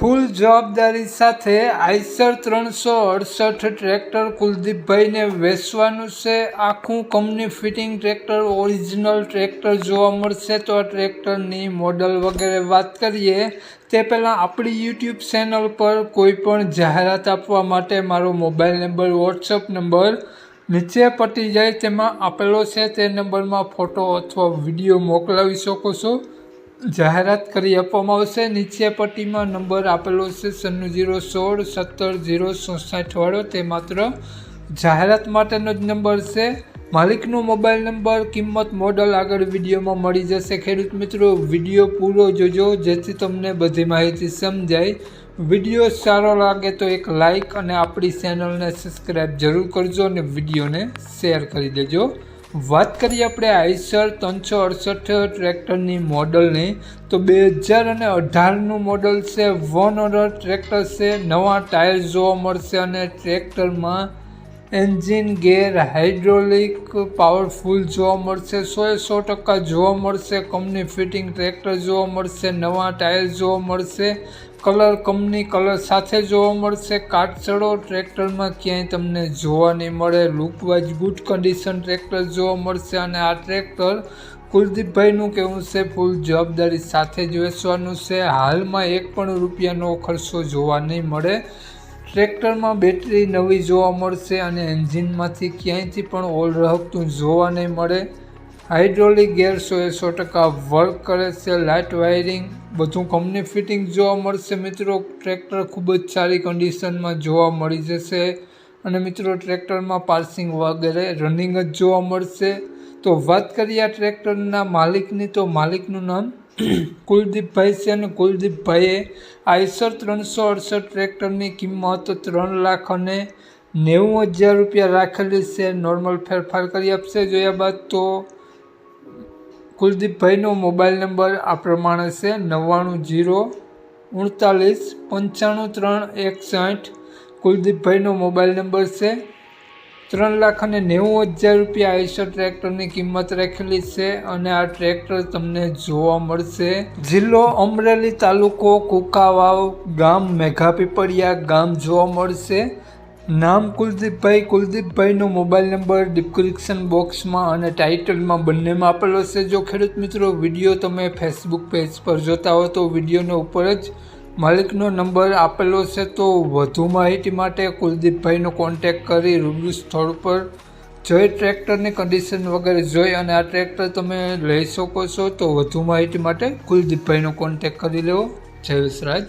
ફૂલ જવાબદારી સાથે આઈસર ત્રણસો અડસઠ ટ્રેક્ટર કુલદીપભાઈને વેચવાનું છે. આખું company fitting tractor original tractor જોવા મળશે તો આ ટ્રેક્ટરની મોડલ વગેરે વાત કરીએ. તે પહેલાં આપણી યુટ્યુબ ચેનલ પર કોઈ પણ જાહેરાત આપવા માટે મારો મોબાઈલ નંબર વોટ્સઅપ નંબર નીચે પટી જાય, તેમાં આપેલો છે. તે નંબરમાં ફોટો અથવા વીડિયો મોકલાવી શકો છો. જાહેરાત કરી આપવામાં આવશે. નીચે પટ્ટીમાં નંબર આપેલો છે સન્નું જીરો સોળ સત્તર જીરો ચોસાઠ વાળો. તે માત્ર જાહેરાત માટેનો જ નંબર છે. માલિકનો મોબાઈલ નંબર, કિંમત, મોડલ આગળ વિડીયોમાં મળી જશે. ખેડૂત મિત્રો, વીડિયો પૂરો જોજો. જેથી તમને બધી માહિતી સમજાય. વીડિયો સારો લાગે તો એક લાઈક અને આપણી ચેનલને સબસ્ક્રાઈબ જરૂર કરજો અને વિડીયોને શેર કરી દેજો. વાત કરીએ આપણે આઈસર ત્રણસો અડસઠ ટ્રેક્ટરની મોડલની, તો બે હજાર અને અઢારનું મોડલ છે, વન ઓનર ટ્રેક્ટર છે, નવા ટાયર જોવા મળશે અને ટ્રેક્ટરમાં એન્જિન, ગેર હાઇડ્રોલિક, પાવરફુલ જોવા મળશે, સોએ સો ટકા જોવા મળશે, કંપની ફિટિંગ ટ્રેક્ટર જોવા મળશે, નવા ટાયર જોવા મળશે, કલર કંપની કલર સાથે જોવા મળશે કાટચડો ટ્રેક્ટરમાં ક્યાંય તમને જોવા નહીં મળે, લુકવાઇઝ ગુડ કન્ડિશન ટ્રેક્ટર જોવા મળશે અને આ ટ્રેક્ટર કુલદીપભાઈનું કહેવું છે, ફૂલ જવાબદારી સાથે જ વેચવાનું છે, હાલમાં એક પણ રૂપિયાનો ખર્ચો જોવા નહીં મળે. ટ્રેક્ટરમાં બેટરી નવી જોવા મળશે અને એન્જિનમાંથી ક્યાંયથી પણ ઓલ રહકતું જોવા નહીં મળે. હાઇડ્રોલિક ગેર સો એ સો ટકા વર્ક કરે છે, લાઇટ વાયરિંગ, બધું કંપની ફિટિંગ જોવા મળશે. મિત્રો, ટ્રેક્ટર ખૂબ જ સારી કન્ડિશનમાં જોવા મળી જશે અને મિત્રો, ટ્રેક્ટરમાં પાર્સિંગ વગેરે રનિંગ જ જોવા મળશે. તો વાત કરીએ આ ટ્રેક્ટરના માલિકની, તો માલિકનું નામ? કુલદીપભાઈ છે અને કુલદીપભાઈએ આઈસર ત્રણસો અડસઠ ટ્રેક્ટરની કિંમત ત્રણ લાખ અને નેવું હજાર રૂપિયા રાખેલી છે. નોર્મલ ફેરફાર કરી આપશે. જોયા બાદ તો કુલદીપભાઈનો મોબાઈલ નંબર આ પ્રમાણે છે. નવ્વાણું જીરો ઉડતાલીસ પંચાણું ત્રણ એકસઠ. કુલદીપભાઈનો મોબાઈલ નંબર છે ત્રણ લાખ અને નેવું હજાર રૂપિયા આઈસર ટ્રેક્ટરની કિંમત રાખેલી છે અને આ ટ્રેક્ટર તમને જોવા મળશે. જિલ્લો અમરેલી તાલુકો કુકાવાવ ગામ મેઘાપીપળિયા ગામ જોવા મળશે. નામ કુલદીપભાઈ. કુલદીપભાઈનો મોબાઈલ નંબર ડિસ્ક્રિપ્શન બોક્સમાં અને ટાઇટલમાં બંનેમાં આપેલો છે. જો ખેડૂત મિત્રો વીડિયો તમે ફેસબુક પેજ પર જોતા હો તો વિડીયોનો ઉપર જ માલિકનો નંબર આપેલો છે તો વધુ માહિતી માટે કુલદીપભાઈનો કોન્ટેક કરી રૂબરૂ સ્થળ પર. જોઈ ટ્રેક્ટરની કન્ડિશન વગેરે જોઈ અને આ ટ્રેક્ટર તમે લઈ શકો છો તો વધુ માહિતી માટે કુલદીપભાઈનો કોન્ટેક કરી લેવો. જય વિસરાજ